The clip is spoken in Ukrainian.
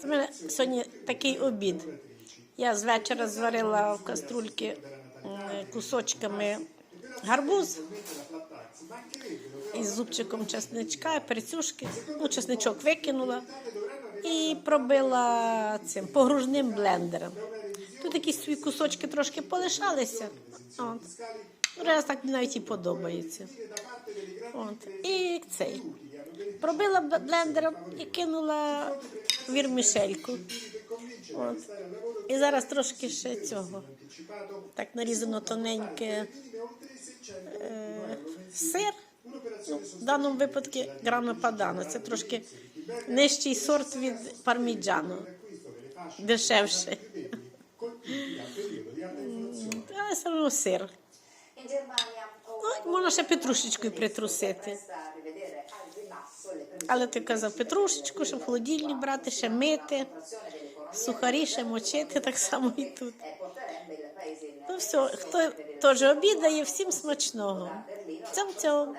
Це мене сьогодні такий обід. Я з вечора зварила в каструльки кусочками гарбуз із зубчиком чесничка, перцюшки. Ну, чесничок викинула і пробила цим погружним блендером. Тут якісь свої кусочки трошки полишалися. От. Раз так навіть і подобається. От. І цей. Пробила блендером і кинула вірмішельку. От. І зараз трошки ще цього. Так нарізано тоненьке е, сир. Ну, в даному випадку грано падано. Це трошки нижчий сорт від парміджану. Дешевше. М, все одно сир. Ну, можна ще петрушечкою притрусити. Але ти казав петрушечку, щоб холодильник брати, ще мити, сухарі ще мочити, так само і тут. Ну все, хто теж обідає, всім смачного. Цьом-цьом.